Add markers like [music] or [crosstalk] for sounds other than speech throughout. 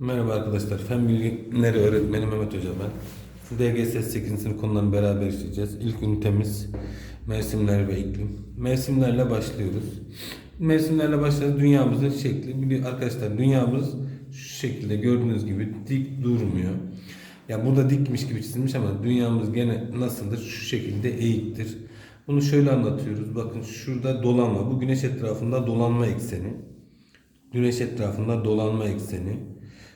Merhaba arkadaşlar. Fen Bilgileri Öğretmeni Mehmet Hoca ben. DGS 8. sınıf konularını beraber işleyeceğiz. İlk ünitemiz mevsimler ve iklim. Mevsimlerle başlıyoruz. Mevsimlerle başlıyoruz. Dünyamızın şekli. Arkadaşlar dünyamız şu şekilde gördüğünüz gibi dik durmuyor. Ya burada dikmiş gibi çizilmiş ama dünyamız gene nasıldır? Şu şekilde eğiktir. Bunu şöyle anlatıyoruz. Bakın şurada dolanma. Bu güneş etrafında dolanma ekseni. Güneş etrafında dolanma ekseni.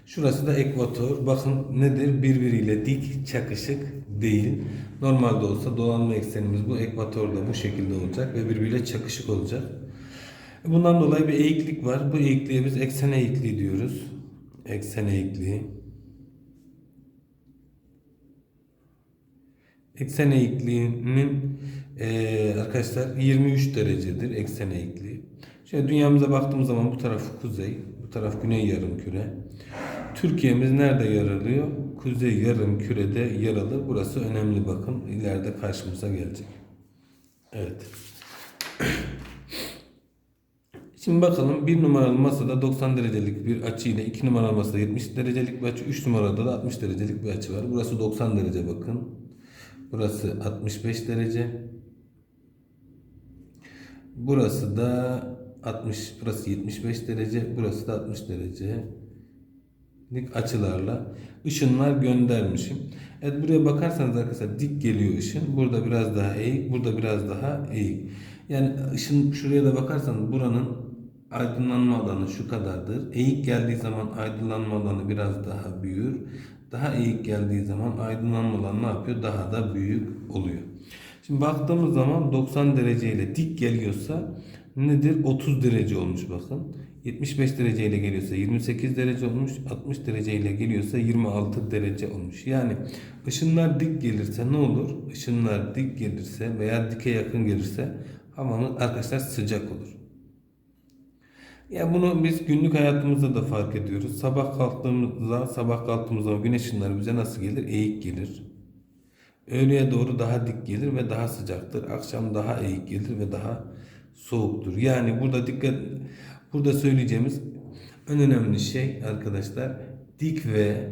Şurası da ekvator. Bakın nedir? Birbiriyle dik, çakışık değil. Normalde olsa dolanma eksenimiz bu ekvatorda bu şekilde olacak ve birbiriyle çakışık olacak. Bundan dolayı bir eğiklik var. Bu eğikliğe biz eksen eğikliği diyoruz. Eksen eğikliği. Eksen eğikliğinin eee, arkadaşlar 23 derecedir eksen eğikliği. Şöyle dünyamıza baktığımız zaman bu taraf kuzey, bu taraf güney yarım küre. Türkiye'miz nerede yer alıyor? Kuzey yarım kürede yer alır. Burası önemli bakın. ileride karşımıza gelecek. Evet. [clears throat] Şimdi bakalım bir numaralı masada 90 derecelik bir açı ile 2 numaralı masada 70 derecelik bir açı, 3 numarada da 60 derecelik bir açı var. Burası 90 derece bakın. Burası 65 derece. Burası da 60, burası 75 derece, burası da 60 derece. Dik açılarla ışınlar göndermişim. Evet buraya bakarsanız arkadaşlar dik geliyor ışın. Burada biraz daha eğik, burada biraz daha eğik. Yani ışın şuraya da bakarsanız buranın aydınlanma alanı şu kadardır. Eğik geldiği zaman aydınlanma alanı biraz daha büyür. Daha eğik geldiği zaman aydınlanma alanı ne yapıyor? Daha da büyük oluyor. Şimdi baktığımız zaman 90 dereceyle dik geliyorsa nedir? 30 derece olmuş bakın. 75 dereceyle geliyorsa 28 derece olmuş. 60 dereceyle geliyorsa 26 derece olmuş. Yani ışınlar dik gelirse ne olur? Işınlar dik gelirse veya dike yakın gelirse havamız arkadaşlar sıcak olur. Ya bunu biz günlük hayatımızda da fark ediyoruz. Sabah kalktığımızda, sabah kalktığımız zaman güneş ışınları bize nasıl gelir? Eğik gelir. Öğleye doğru daha dik gelir ve daha sıcaktır. Akşam daha eğik gelir ve daha soğuktur. Yani burada dikkat burada söyleyeceğimiz en önemli şey arkadaşlar dik ve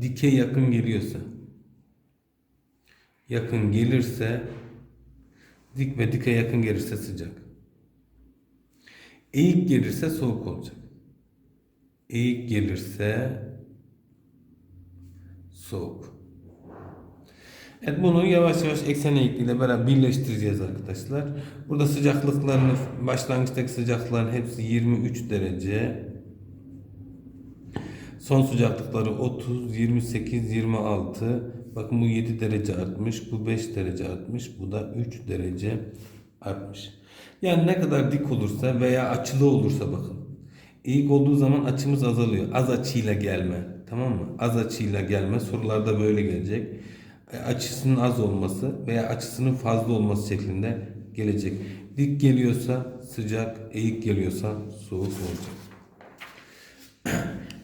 dike yakın geliyorsa yakın gelirse dik ve dike yakın gelirse sıcak. Eğik gelirse soğuk olacak. Eğik gelirse soğuk. Evet bunu yavaş yavaş eksen eğikliğiyle beraber birleştireceğiz arkadaşlar. Burada sıcaklıklarını başlangıçtaki sıcaklıkların hepsi 23 derece. Son sıcaklıkları 30, 28, 26. Bakın bu 7 derece artmış, bu 5 derece artmış, bu da 3 derece artmış. Yani ne kadar dik olursa veya açılı olursa bakın. Eğik olduğu zaman açımız azalıyor. Az açıyla gelme. Tamam mı? Az açıyla gelme. Sorularda böyle gelecek. E, Açısının az olması veya açısının fazla olması şeklinde gelecek. Dik geliyorsa sıcak, eğik geliyorsa soğuk olacak. [clears throat]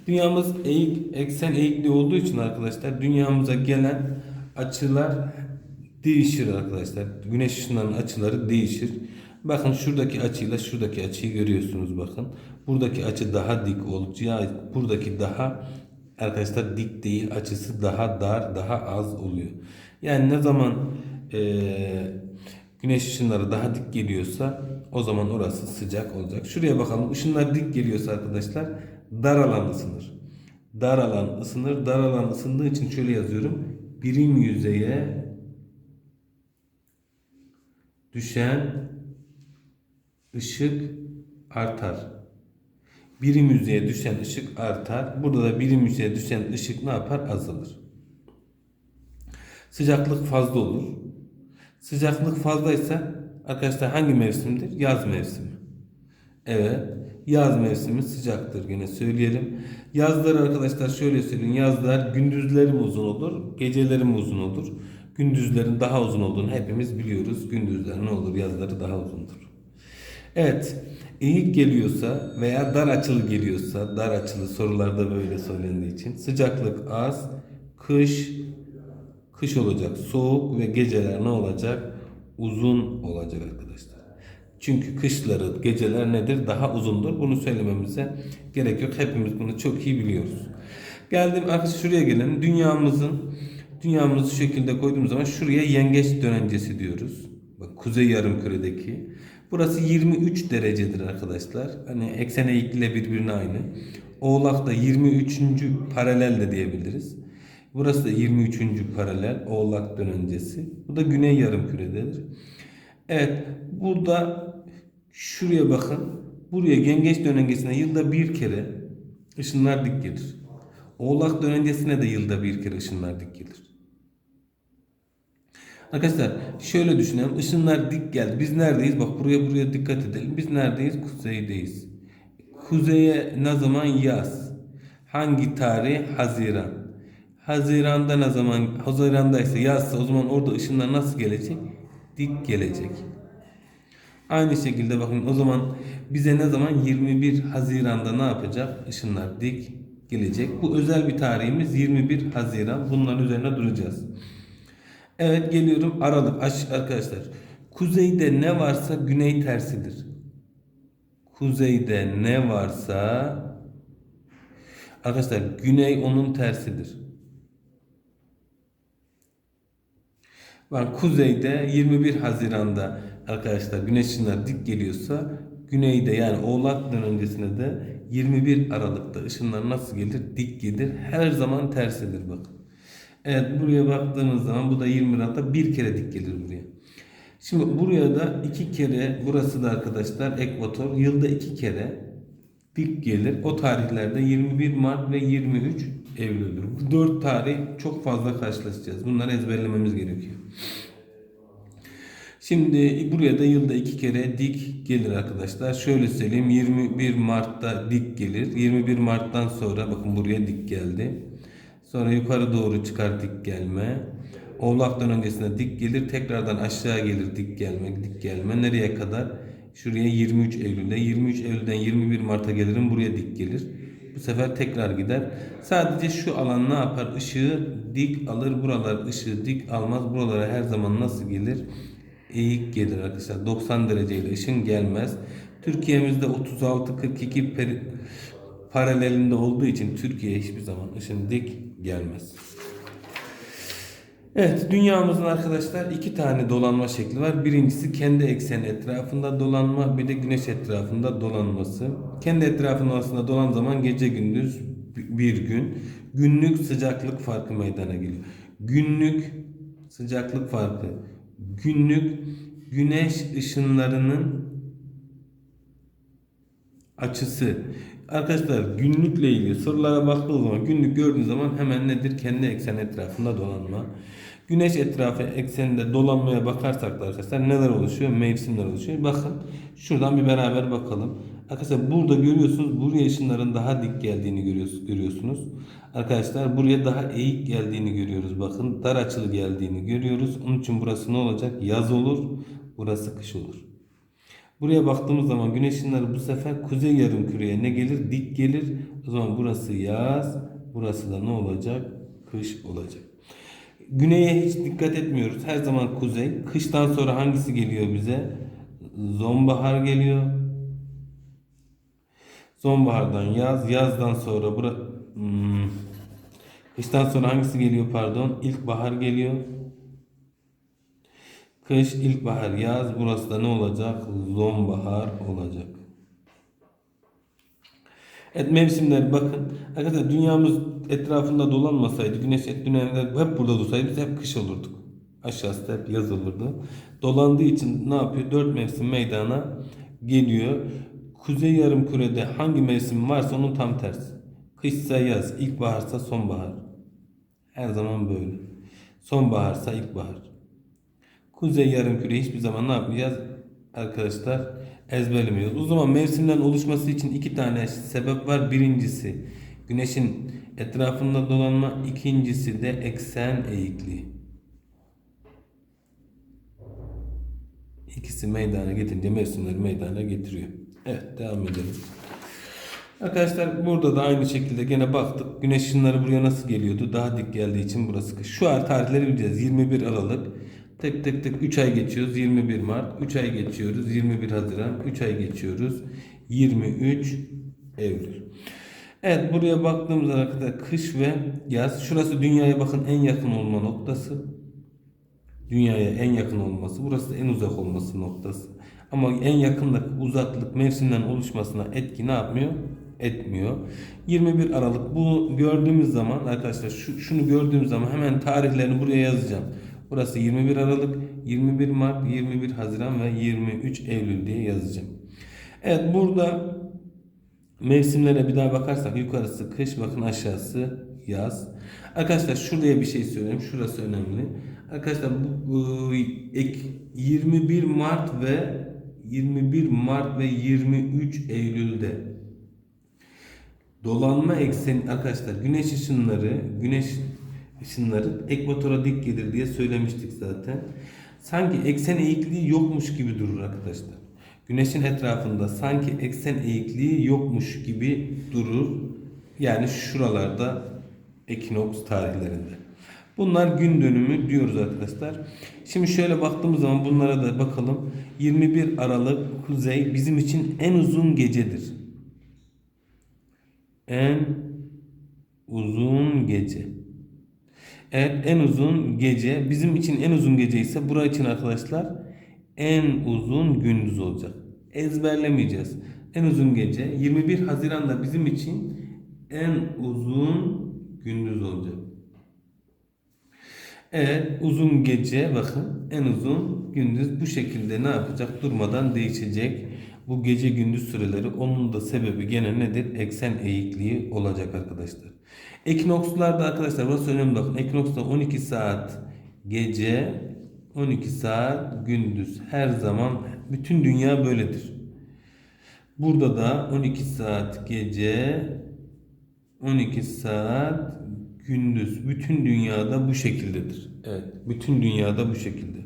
Dünyamız eğik, eksen eğikliği olduğu için arkadaşlar dünyamıza gelen açılar değişir arkadaşlar. Güneş ışınlarının açıları değişir. Bakın şuradaki açıyla şuradaki açıyı görüyorsunuz bakın. Buradaki açı daha dik olacağı, buradaki daha arkadaşlar dik değil açısı daha dar, daha az oluyor. Yani ne zaman eee, güneş ışınları daha dik geliyorsa o zaman orası sıcak olacak. Şuraya bakalım. Işınlar dik geliyorsa arkadaşlar dar alan ısınır. Dar alan ısınır. Dar alan ısındığı için şöyle yazıyorum. Birim yüzeye düşen ışık artar. Birim yüzeye düşen ışık artar. Burada da birim yüzeye düşen ışık ne yapar? Azalır. Sıcaklık fazla olur. Sıcaklık fazlaysa arkadaşlar hangi mevsimdir? Yaz mevsimi. Evet. Yaz mevsimi sıcaktır gene söyleyelim. Yazları arkadaşlar şöyle söyleyeyim. Yazlar gündüzlerim uzun olur, gecelerim uzun olur. Gündüzlerin daha uzun olduğunu hepimiz biliyoruz. Gündüzler ne olur? Yazları daha uzundur. Evet. Eğik geliyorsa veya dar açılı geliyorsa, dar açılı sorularda böyle söylendiği için sıcaklık az, kış kış olacak, soğuk ve geceler ne olacak? Uzun olacak arkadaşlar. Çünkü kışları, geceler nedir? Daha uzundur. Bunu söylememize gerek yok. Hepimiz bunu çok iyi biliyoruz. Geldim arkadaşlar şuraya gelelim. Dünyamızın dünyamızı şekilde koyduğumuz zaman şuraya yengeç dönencesi diyoruz. Bak kuzey yarımküredeki. Burası 23 derecedir arkadaşlar. Hani eksen eğikliğiyle birbirine aynı. Oğlak da 23. paralel de diyebiliriz. Burası da 23. paralel Oğlak dönencesi. Bu da güney yarımkürededir. Evet burada şuraya bakın. Buraya yengeç dönencesine yılda bir kere ışınlar dik gelir. Oğlak dönencesine de yılda bir kere ışınlar dik gelir. Arkadaşlar şöyle düşünelim. Işınlar dik geldi. Biz neredeyiz? Bak buraya buraya dikkat edelim. Biz neredeyiz? Kuzeydeyiz. Kuzeye ne zaman yaz? Hangi tarih? Haziran. Haziran'da ne zaman? Haziran'da ise yazsa o zaman orada ışınlar nasıl gelecek? Dik gelecek. Aynı şekilde bakın o zaman bize ne zaman 21 Haziran'da ne yapacak? Işınlar dik gelecek. Bu özel bir tarihimiz 21 Haziran. Bunların üzerine duracağız. Evet geliyorum Aralık Aş- arkadaşlar. Kuzeyde ne varsa güney tersidir. Kuzeyde ne varsa arkadaşlar güney onun tersidir. Bak kuzeyde 21 Haziran'da arkadaşlar güneş ışınları dik geliyorsa güneyde yani oğlaktan öncesine de 21 Aralık'ta ışınlar nasıl gelir? Dik gelir. Her zaman tersidir bakın. Evet buraya baktığımız zaman bu da 20 Aralık'ta bir kere dik gelir buraya. Şimdi buraya da iki kere burası da arkadaşlar ekvator yılda iki kere dik gelir. O tarihlerde 21 Mart ve 23 Eylül'dür. Bu dört tarih çok fazla karşılaşacağız. Bunları ezberlememiz gerekiyor. Şimdi buraya da yılda iki kere dik gelir arkadaşlar. Şöyle söyleyeyim 21 Mart'ta dik gelir. 21 Mart'tan sonra bakın buraya dik geldi. Sonra yukarı doğru çıkar dik gelme. Oğlaktan öncesinde dik gelir. Tekrardan aşağı gelir dik gelme. Dik gelme. Nereye kadar? Şuraya 23 Eylül'de. 23 Eylül'den 21 Mart'a gelirim. Buraya dik gelir. Bu sefer tekrar gider. Sadece şu alan ne yapar? Işığı dik alır. Buralar ışığı dik almaz. Buralara her zaman nasıl gelir? Eğik gelir arkadaşlar. 90 dereceyle ışın gelmez. Türkiye'mizde 36-42 peri- paralelinde olduğu için Türkiye hiçbir zaman ışın dik gelmez. Evet, dünyamızın arkadaşlar iki tane dolanma şekli var. Birincisi kendi ekseni etrafında dolanma, bir de güneş etrafında dolanması. Kendi etrafında aslında dolan zaman gece gündüz bir gün. Günlük sıcaklık farkı meydana geliyor. Günlük sıcaklık farkı. Günlük güneş ışınlarının açısı. Arkadaşlar günlükle ilgili sorulara baktığı zaman günlük gördüğünüz zaman hemen nedir? Kendi eksen etrafında dolanma. Güneş etrafı ekseninde dolanmaya bakarsak da arkadaşlar neler oluşuyor? Mevsimler oluşuyor. Bakın şuradan bir beraber bakalım. Arkadaşlar burada görüyorsunuz buraya ışınların daha dik geldiğini görüyorsunuz. Arkadaşlar buraya daha eğik geldiğini görüyoruz. Bakın dar açılı geldiğini görüyoruz. Onun için burası ne olacak? Yaz olur. Burası kış olur. Buraya baktığımız zaman güneş ışınları bu sefer kuzey yarımküreye ne gelir? Dik gelir. O zaman burası yaz, burası da ne olacak? Kış olacak. Güneye hiç dikkat etmiyoruz. Her zaman kuzey. Kıştan sonra hangisi geliyor bize? Sonbahar geliyor. Sonbahardan yaz, yazdan sonra bura hmm. kıştan sonra hangisi geliyor pardon? İlkbahar geliyor. Kış, ilkbahar, yaz. Burası da ne olacak? Sonbahar olacak. Evet mevsimler bakın. Arkadaşlar dünyamız etrafında dolanmasaydı, güneş et dönemler hep burada dursaydı biz hep kış olurduk. Aşağısı da hep yaz olurdu. Dolandığı için ne yapıyor? Dört mevsim meydana geliyor. Kuzey yarımkürede hangi mevsim varsa onun tam tersi. Kışsa yaz, ilkbaharsa sonbahar. Her zaman böyle. Sonbaharsa ilkbahar. Kuzey yarımküre hiçbir zaman ne yapmayacağız? Arkadaşlar ezberlemiyoruz. O zaman mevsimlerin oluşması için iki tane sebep var. Birincisi güneşin etrafında dolanma. ikincisi de eksen eğikliği. İkisi meydana getirince mevsimleri meydana getiriyor. Evet devam edelim. Arkadaşlar burada da aynı şekilde gene baktık. Güneş ışınları buraya nasıl geliyordu? Daha dik geldiği için burası. Şu an tarihleri bileceğiz. 21 Aralık Tek tek tek 3 ay geçiyoruz 21 Mart. 3 ay geçiyoruz 21 Haziran. 3 ay geçiyoruz 23 Eylül. Evet buraya baktığımızda arkadaşlar kış ve yaz. Şurası dünyaya bakın en yakın olma noktası. Dünyaya en yakın olması. Burası da en uzak olması noktası. Ama en yakınlık, uzaklık mevsimden oluşmasına etki ne yapmıyor? Etmiyor. 21 Aralık bu gördüğümüz zaman arkadaşlar şu, şunu gördüğüm zaman hemen tarihlerini buraya yazacağım. Burası 21 Aralık, 21 Mart, 21 Haziran ve 23 Eylül diye yazacağım. Evet burada Mevsimlere bir daha bakarsak yukarısı kış bakın aşağısı yaz. Arkadaşlar şuraya bir şey söyleyeyim. Şurası önemli. Arkadaşlar bu, bu ek 21 Mart ve 21 Mart ve 23 Eylül'de dolanma ekseni arkadaşlar güneş ışınları güneş ışınları ekvatora dik gelir diye söylemiştik zaten. Sanki eksen eğikliği yokmuş gibi durur arkadaşlar. Güneşin etrafında sanki eksen eğikliği yokmuş gibi durur. Yani şuralarda ekinoks tarihlerinde. Bunlar gün dönümü diyoruz arkadaşlar. Şimdi şöyle baktığımız zaman bunlara da bakalım. 21 Aralık kuzey bizim için en uzun gecedir. En uzun gece. Evet en uzun gece bizim için en uzun gece ise bura için arkadaşlar en uzun gündüz olacak. Ezberlemeyeceğiz. En uzun gece 21 Haziran'da bizim için en uzun gündüz olacak. Evet uzun gece bakın en uzun gündüz bu şekilde ne yapacak durmadan değişecek. Bu gece gündüz süreleri onun da sebebi gene nedir? Eksen eğikliği olacak arkadaşlar. Ekinokslarda arkadaşlar burası önemli bakın. Ekinoksta 12 saat gece 12 saat gündüz her zaman bütün dünya böyledir. Burada da 12 saat gece 12 saat gündüz bütün dünyada bu şekildedir. Evet, bütün dünyada bu şekilde.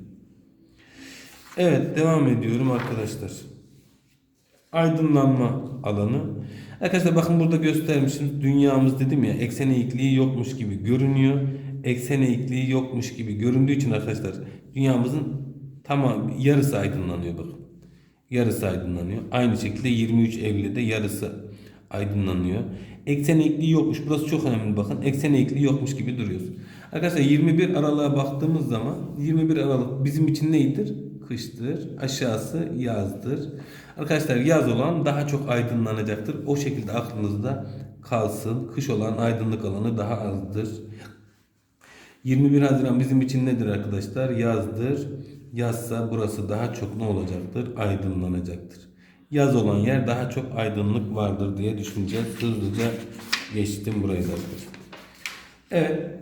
Evet, devam ediyorum arkadaşlar. Aydınlanma alanı. Arkadaşlar bakın burada göstermişim. Dünyamız dedim ya eksen eğikliği yokmuş gibi görünüyor. Eksen eğikliği yokmuş gibi göründüğü için arkadaşlar dünyamızın tamam yarısı aydınlanıyor bakın. Yarısı aydınlanıyor. Aynı şekilde 23 Eylül'de yarısı aydınlanıyor. Eksen eğikliği yokmuş. Burası çok önemli bakın. Eksen eğikliği yokmuş gibi duruyoruz. Arkadaşlar 21 Aralık'a baktığımız zaman 21 Aralık bizim için neydir? Kıştır. Aşağısı yazdır. Arkadaşlar yaz olan daha çok aydınlanacaktır. O şekilde aklınızda kalsın. Kış olan aydınlık alanı daha azdır. 21 Haziran bizim için nedir arkadaşlar? Yazdır. Yazsa burası daha çok ne olacaktır? Aydınlanacaktır. Yaz olan yer daha çok aydınlık vardır diye düşüneceğiz. Hızlıca geçtim burayı da. Evet.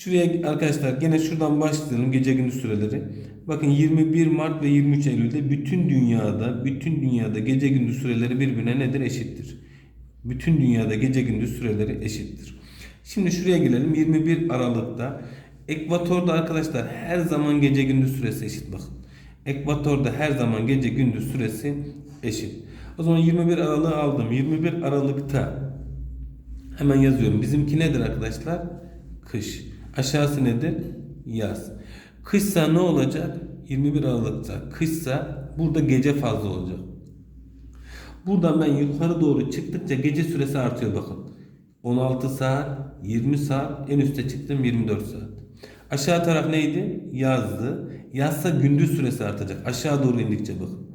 Şuraya arkadaşlar gene şuradan başlayalım gece gündüz süreleri. Bakın 21 Mart ve 23 Eylül'de bütün dünyada bütün dünyada gece gündüz süreleri birbirine nedir? Eşittir. Bütün dünyada gece gündüz süreleri eşittir. Şimdi şuraya gelelim. 21 Aralık'ta Ekvatorda arkadaşlar her zaman gece gündüz süresi eşit bakın. Ekvatorda her zaman gece gündüz süresi eşit. O zaman 21 Aralık'ı aldım. 21 Aralık'ta hemen yazıyorum. Bizimki nedir arkadaşlar? Kış. Aşağısı nedir? Yaz. Kışsa ne olacak? 21 Aralık'ta kışsa burada gece fazla olacak. Buradan ben yukarı doğru çıktıkça gece süresi artıyor bakın. 16 saat, 20 saat, en üste çıktım 24 saat. Aşağı taraf neydi? Yazdı. Yazsa gündüz süresi artacak. Aşağı doğru indikçe bakın.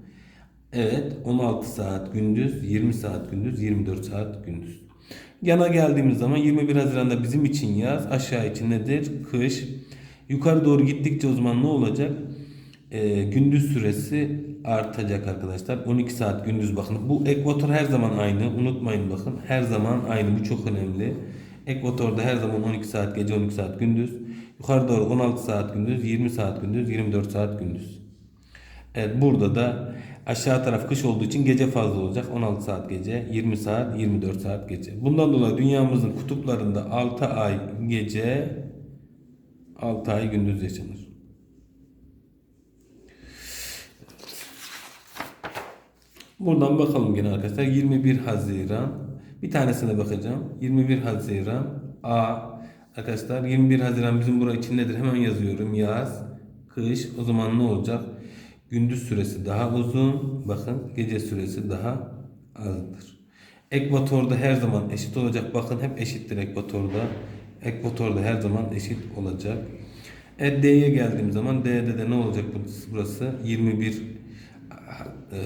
Evet 16 saat gündüz, 20 saat gündüz, 24 saat gündüz. Yana geldiğimiz zaman 21 Haziran'da bizim için yaz, aşağı için nedir? Kış. Yukarı doğru gittikçe o zaman ne olacak? Ee, gündüz süresi artacak arkadaşlar. 12 saat gündüz bakın. Bu ekvator her zaman aynı. Unutmayın bakın. Her zaman aynı. Bu çok önemli. Ekvatorda her zaman 12 saat gece 12 saat gündüz. Yukarı doğru 16 saat gündüz, 20 saat gündüz, 24 saat gündüz. Evet burada da aşağı taraf kış olduğu için gece fazla olacak. 16 saat gece, 20 saat, 24 saat gece. Bundan dolayı dünyamızın kutuplarında 6 ay gece, 6 ay gündüz yaşanır. Buradan bakalım yine arkadaşlar. 21 Haziran. Bir tanesine bakacağım. 21 Haziran A Arkadaşlar 21 Haziran bizim burası için nedir? Hemen yazıyorum. Yaz, kış. O zaman ne olacak? Gündüz süresi daha uzun. Bakın gece süresi daha azdır. Ekvatorda her zaman eşit olacak. Bakın hep eşittir ekvatorda. Ekvatorda her zaman eşit olacak. E, D'ye geldiğim zaman D'de de ne olacak burası? 21 e,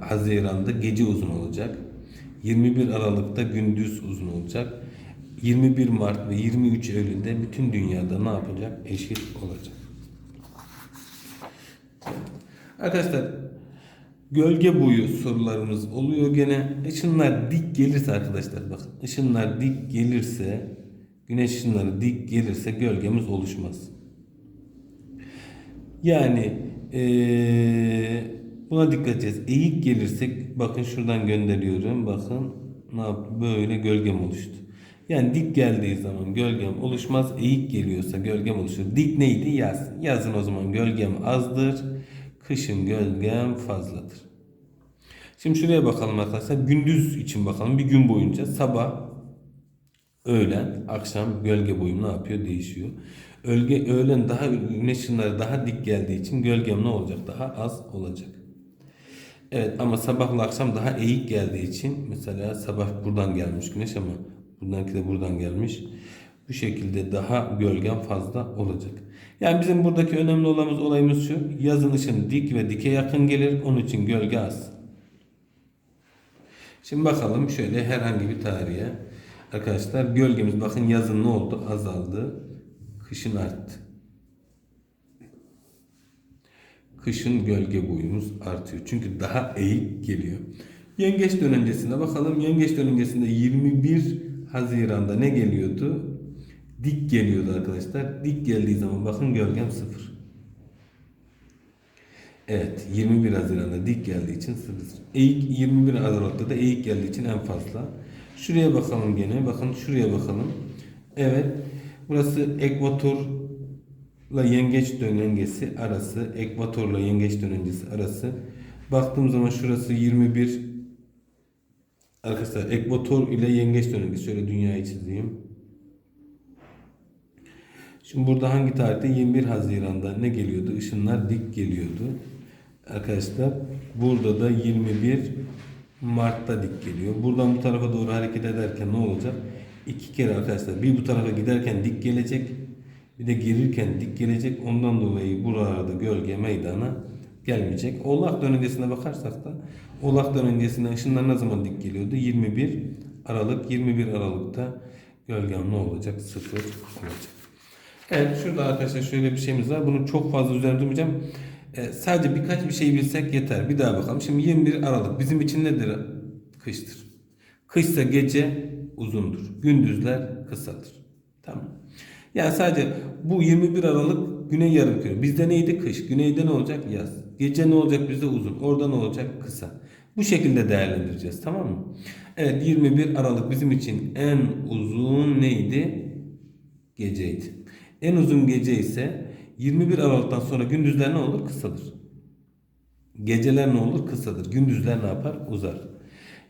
Haziran'da gece uzun olacak. 21 Aralık'ta gündüz uzun olacak. 21 Mart ve 23 Eylül'de bütün dünyada ne yapacak? Eşit olacak. Arkadaşlar gölge boyu sorularımız oluyor gene. Işınlar dik gelirse arkadaşlar bakın ışınlar dik gelirse güneş ışınları dik gelirse gölgemiz oluşmaz. Yani eee, buna dikkat edeceğiz. Eğik gelirsek bakın şuradan gönderiyorum. Bakın ne yap böyle gölgem oluştu. Yani dik geldiği zaman gölgem oluşmaz. Eğik geliyorsa gölgem oluşur. Dik neydi? Yaz. Yazın o zaman gölgem azdır. Kışın gölgem fazladır. Şimdi şuraya bakalım arkadaşlar. Gündüz için bakalım. Bir gün boyunca sabah, öğlen, akşam gölge boyum ne yapıyor? Değişiyor. Ölge, öğlen daha güneş ışınları daha dik geldiği için gölgem ne olacak? Daha az olacak. Evet ama sabahla akşam daha eğik geldiği için mesela sabah buradan gelmiş güneş ama buradanki de buradan gelmiş. Bu şekilde daha gölgem fazla olacak. Yani bizim buradaki önemli olamız olayımız şu. Yazın ışın dik ve dike yakın gelir. Onun için gölge az. Şimdi bakalım şöyle herhangi bir tarihe. Arkadaşlar gölgemiz bakın yazın ne oldu? Azaldı. Kışın arttı. Kışın gölge boyumuz artıyor. Çünkü daha eğik geliyor. Yengeç dönencesine bakalım. Yengeç dönencesinde 21 Haziran'da ne geliyordu? Dik geliyordu arkadaşlar. Dik geldiği zaman bakın gölgem sıfır. Evet 21 Haziran'da dik geldiği için sıfır. Eğik 21 Aralık'ta da eğik geldiği için en fazla. Şuraya bakalım gene. Bakın şuraya bakalım. Evet. Burası ekvatorla yengeç döngesi arası. Ekvatorla yengeç döngesi arası. Baktığım zaman şurası 21 Arkadaşlar ekvator ile yengeç döngesi. Şöyle dünyayı çizeyim. Şimdi burada hangi tarihte? 21 Haziran'da ne geliyordu? Işınlar dik geliyordu. Arkadaşlar burada da 21 Mart'ta dik geliyor. Buradan bu tarafa doğru hareket ederken ne olacak? İki kere arkadaşlar bir bu tarafa giderken dik gelecek. Bir de girirken dik gelecek. Ondan dolayı buralarda gölge meydana gelmeyecek. Oğlak dönencesine bakarsak da Oğlak dönencesine ışınlar ne zaman dik geliyordu? 21 Aralık. 21 Aralık'ta gölgem ne olacak? Sıfır olacak. Evet şurada arkadaşlar şöyle bir şeyimiz var. Bunu çok fazla üzerine durmayacağım. Ee, sadece birkaç bir şey bilsek yeter. Bir daha bakalım. Şimdi 21 Aralık bizim için nedir? Kıştır. Kışsa gece uzundur. Gündüzler kısadır. Tamam. Yani sadece bu 21 Aralık güney yarımküre. Bizde neydi? Kış. Güneyde ne olacak? Yaz. Gece ne olacak bizde? Uzun. Orada ne olacak? Kısa. Bu şekilde değerlendireceğiz. Tamam mı? Evet 21 Aralık bizim için en uzun neydi? Geceydi. En uzun gece ise 21 Aralık'tan sonra gündüzler ne olur? Kısadır. Geceler ne olur? Kısadır. Gündüzler ne yapar? Uzar.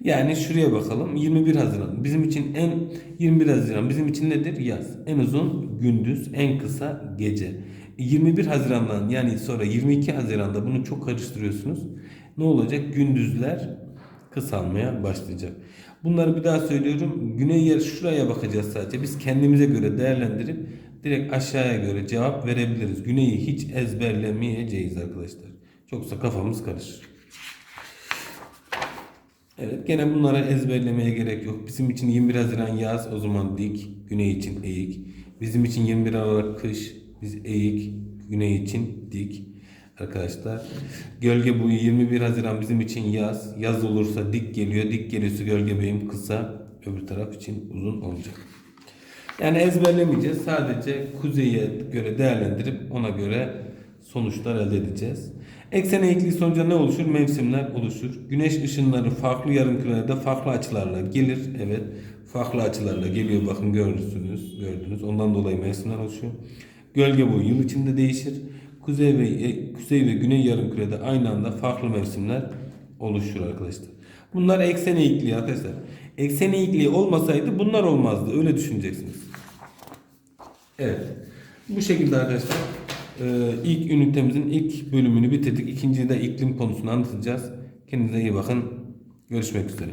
Yani şuraya bakalım. 21 Haziran. Bizim için en 21 Haziran bizim için nedir? Yaz. En uzun gündüz, en kısa gece. 21 Haziran'dan yani sonra 22 Haziran'da bunu çok karıştırıyorsunuz. Ne olacak? Gündüzler kısalmaya başlayacak. Bunları bir daha söylüyorum. Güney yer şuraya bakacağız sadece. Biz kendimize göre değerlendirip direkt aşağıya göre cevap verebiliriz. Güneyi hiç ezberlemeyeceğiz arkadaşlar. Çoksa kafamız karışır. Evet gene bunlara ezberlemeye gerek yok. Bizim için 21 Haziran yaz o zaman dik, güney için eğik. Bizim için 21 Aralık kış, biz eğik, güney için dik. Arkadaşlar gölge boyu 21 Haziran bizim için yaz. Yaz olursa dik geliyor. Dik geliyorsa gölge boyum kısa. Öbür taraf için uzun olacak. Yani ezberlemeyeceğiz. Sadece kuzeye göre değerlendirip ona göre sonuçlar elde edeceğiz. Eksen eğikliği sonucu ne oluşur? Mevsimler oluşur. Güneş ışınları farklı yarımkürelerde farklı açılarla gelir. Evet. Farklı açılarla geliyor. Bakın görürsünüz. Gördünüz. Ondan dolayı mevsimler oluşuyor. Gölge boyu yıl içinde değişir. Kuzey ve e, kuzey ve güney yarımkürede aynı anda farklı mevsimler oluşur arkadaşlar. Bunlar eksen eğikliği arkadaşlar. Eksen eğikliği olmasaydı bunlar olmazdı. Öyle düşüneceksiniz. Evet. Bu şekilde arkadaşlar Ee, ilk ünitemizin ilk bölümünü bitirdik. İkinciyi de iklim konusunu anlatacağız. Kendinize iyi bakın. Görüşmek üzere.